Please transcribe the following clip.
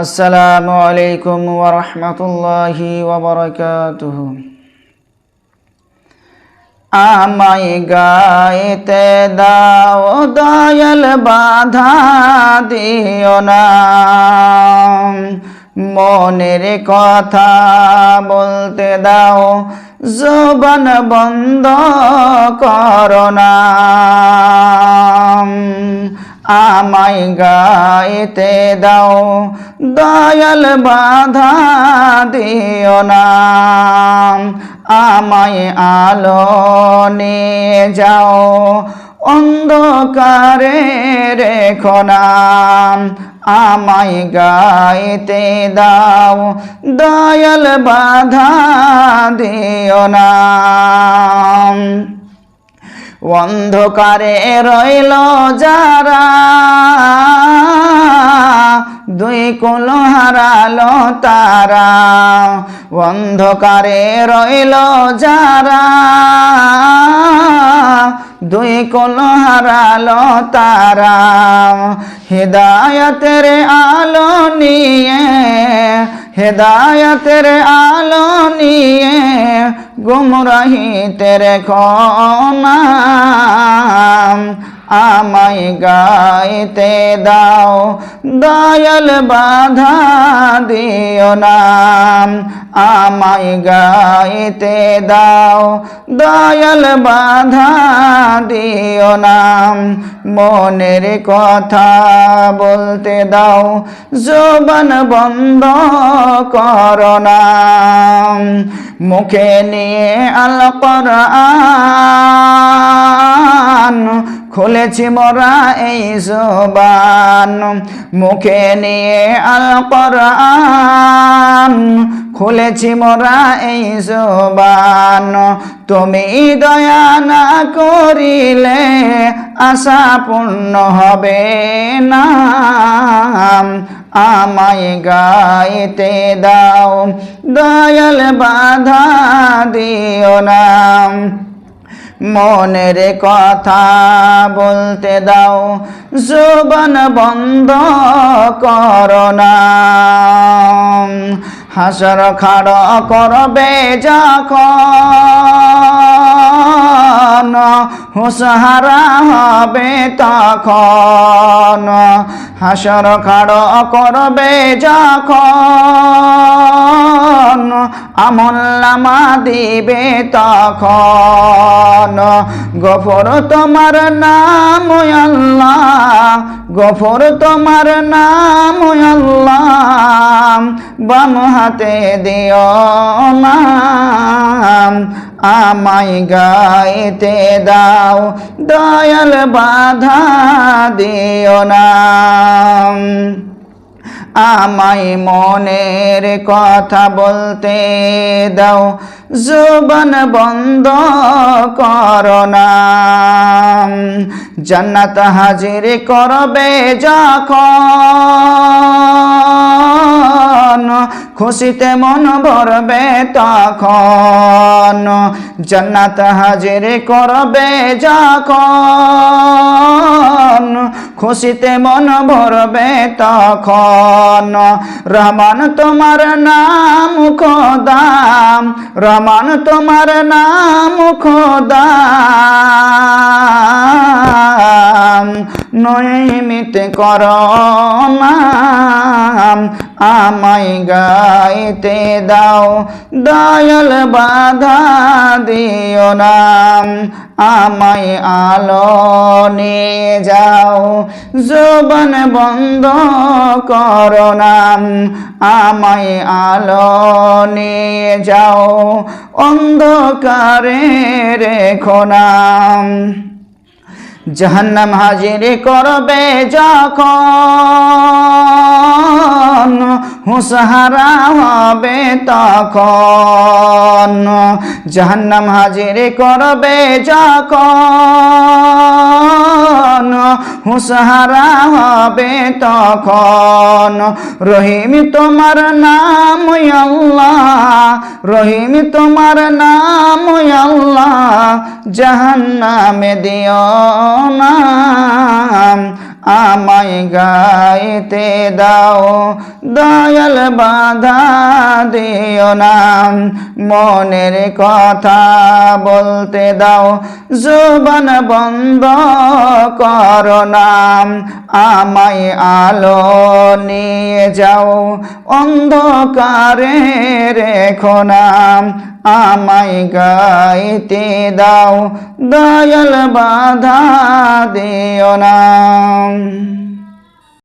আসসালামু আলাইকুম ওয়া রাহমাতুল্লাহি ওয়া বারাকাতুহু। আমায় গাইতে দাও, দয়াল বাধা দিও না। মনের কথা বলতে দাও, জবান বন্ধ করো না। আমায় গাইতে দাও, দয়াল বাধা দিও না। আমায় আলো নিয়ে যাও, অন্ধকারে রেখো না। আমায় গাইতে দাও, দয়াল বাধা দিও না। অন্ধকারে রইল যারা, দুই কুল হারালো তারা। অন্ধকারে রইল যারা, দুই কুল হারালো তারা। হৃদায়তের আলো নিয়ে, হেদায়তের আলো নিয়ে গুমরাহি তেরে নাম আমায় গাইতে দাও দয়াল বাধা দিও নাম আমায় গাইতে দাও, দয়াল বাধা দিও নাম মনের কথা বলতে দাও, জবান বন্ধ করো না। মুখে নিয়ে আল খুলেছি মোরা এই জবান। মুখে নিয়ে আল কোরআন খুলেছি মোরা এই জবান। তুমি দয়া না করিলে আশা পূর্ণ হবে না। আমায় গাইতে দাও, দয়াল বাধা দিও না। মনের কথা বলতে দাও, জোবান বন্ধ করো না। হাসর খাড় করবে যখন হুসহারা হবে তখন। হাসর খাড় করবে যখন আমল্লামা দিবে তখন গফর তোমার নাম আল্লাহ, গফর তোমার নাম আল্লাহ, বাম হাতে দিও না আমায় গাইতে দাও, দয়াল বাধা দিও না। আমায় মনের কথা বলতে দাও, জবান বন্ধ করো না। জান্নাত হাজির করবে যখন, খুশিতে মন ভরবে তখন। জান্নাত হাজির করবে যখন খুশিতে মন ভরবে তখন। রহমান তোমার নাম খোদাম। রহমান তোমার নাম খোদাম। নয়মিত কর নাম। আমায় গাইতে দাও, দয়াল বাধা দিও নাম। আমায় আলো নিয়ে যাও জবান বন্ধ করো নাম। আমায় আলো নিয়ে যাও, অন্ধকারে রেখো নাম। জাহান্নাম হাজির করবে যখন হুসহারা হবে তখন। জাহান্নাম হাজির করবে যখন হুসহারা হবে তখন। রহিম তোমার নাম আল্লাহ। রহিম তোমার নাম আল্লাহ জাহান্নামে দিও না। আমায় গাইতে দাও, দয়াল বাধা দিও না। মনের কথা বলতে দাও, জোবান বন্ধ করো না। আমায় আলো নিয়ে যাও, অন্ধকারে রেখো না। আমায় গাইতে দাও দয়াল বাধা দিও না।